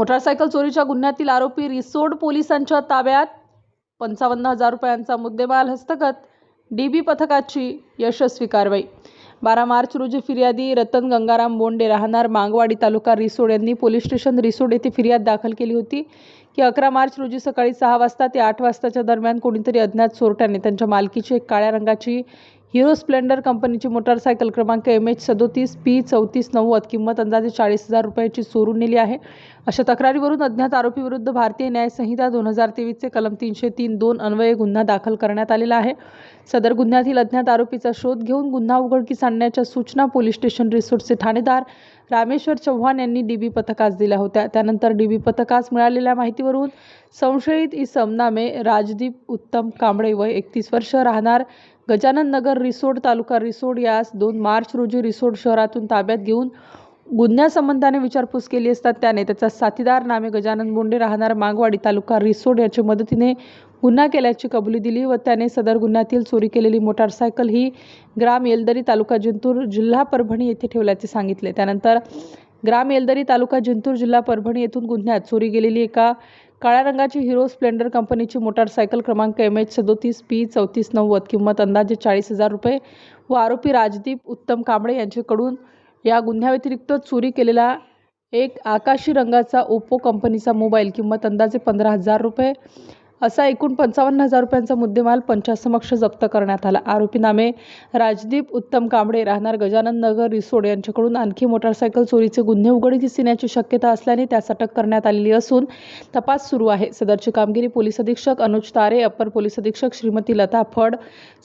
Motorcycle चोरीच्या गुन्ह्यातील आरोपी रिसोड पोलिसांच्या ताब्यात. पंचावन्न हजार रुपयांचा मुद्देमाल हस्तगत. डी बी पथकाची यशस्वी कारवाई. बारा मार्च रोजी फिर्यादी रतन गंगाराम बोंडे राहणार मांगवाडी तालुका रिसोड यांनी पोलीस स्टेशन रिसोड येथे फिर्याद दाखल केली होती की अकरा मार्च रोजी सकाळी सहा वाजता ते आठ वाजताच्या दरम्यान कोणीतरी अज्ञात चोरट्याने त्यांच्या मालकीची एक काळ्या रंगाची हिरो स्प्लेंडर कंपनीची मोटारसायकल क्रमांक एम एच सदोतीस पी चौतीस नव्वद किंमत अंदाजे चाळीस हजार रुपयाची चोरून नेली आहे. अशा तक्रारीवरून अज्ञात आरोपीविरुद्ध भारतीय न्यायसंहिता दोन हजार तेवीसचे कलम तीनशे तीन दोन अन्वये गुन्हा दाखल करण्यात आलेला आहे. सदर गुन्ह्यातील अज्ञात आरोपीचा शोध घेऊन गुन्हा उघडकीस आणण्याच्या सूचना पोलीस स्टेशन रिसोर्टचे ठाणेदार रामेश्वर चव्हाण यांनी डी बी पथकास दिल्या होत्या. त्यानंतर डी बी पथकास मिळालेल्या माहितीवरून संशयित इसम नामे राजदीप उत्तम कांबळे वय एकतीस वर्ष राहणार गजानन नगर रिसोड तालुका रिसोड यास दोन मार्च रोजी रिसोड शहरातून ताब्यात घेऊन गुन्ह्यासंबंधाने विचारपूस केली असता त्याने त्याचा साथीदार नामे गजानन बोंडे राहणार मागवाडी तालुका रिसोड याच्या मदतीने गुन्हा केल्याची कबुली दिली व त्याने सदर गुन्ह्यातील चोरी केलेली मोटारसायकल ही ग्राम येलदरी तालुका जिंतूर जिल्हा परभणी येथे ठेवल्याचे सांगितले. त्यानंतर ग्राम येलदरी तालुका जिंतूर जिल्हा परभणी येथून गुन्ह्यात चोरी गेलेली एका काळ्या रंगाची हिरो स्प्लेंडर कंपनीची मोटारसायकल क्रमांक एम एच सदोतीस पी चौतीस नव्वद किंमत अंदाजे चाळीस हजार रुपये व आरोपी राजदीप उत्तम कांबळे यांच्याकडून या गुन्ह्याव्यतिरिक्त चोरी केलेला एक आकाशी रंगाचा ओप्पो कंपनीचा मोबाईल किंमत अंदाजे पंधरा हजार रुपये असा एकूण पंचावन्न हजार रुपयांचा मुद्देमाल पंचासमक्ष जप्त करण्यात आला. आरोपी नामे राजदीप उत्तम कांबळे राहणार गजानन नगर रिसोड यांच्याकडून आणखी मोटारसायकल चोरीचे गुन्हे उघडकीस येण्याची शक्यता असल्याने त्यास अटक करण्यात आलेली असून तपास सुरू आहे. सदरची कामगिरी पोलीस अधीक्षक अनुज तारे अप्पर पोलीस अधीक्षक श्रीमती लता फड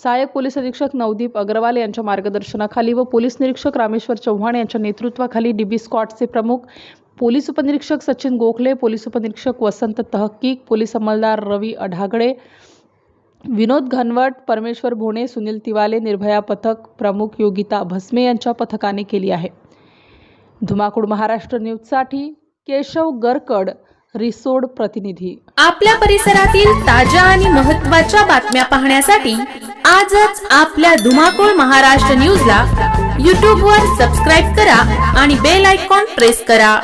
सहाय्यक पोलीस अधीक्षक नवदीप अग्रवाल यांच्या मार्गदर्शनाखाली व पोलीस निरीक्षक रामेश्वर चव्हाण यांच्या नेतृत्वाखाली डीबी स्कॉटचे प्रमुख पोलीस उपनिरीक्षक सचिन गोखले पोलीस उपनिरीक्षक वसंत तहकीक पोलीस अंमलदार रवी अढागळे विनोद घनवट परमेश्वर भोणे सुनील तिवाले निर्भया पथक प्रमुख योगिता भस्मे यांच्या पथकाने केली आहे. धुमाकूळ महाराष्ट्र न्यूजसाठी केशव गरकड रिसोड प्रतिनिधी. आपल्या परिसरातील ताज्या आणि महत्त्वाच्या बातम्या पाहण्यासाठी आजच आपल्या धुमाकूळ महाराष्ट्र न्यूजला यूट्यूबवर सबस्क्राईब करा आणि बेल आयकॉन प्रेस करा.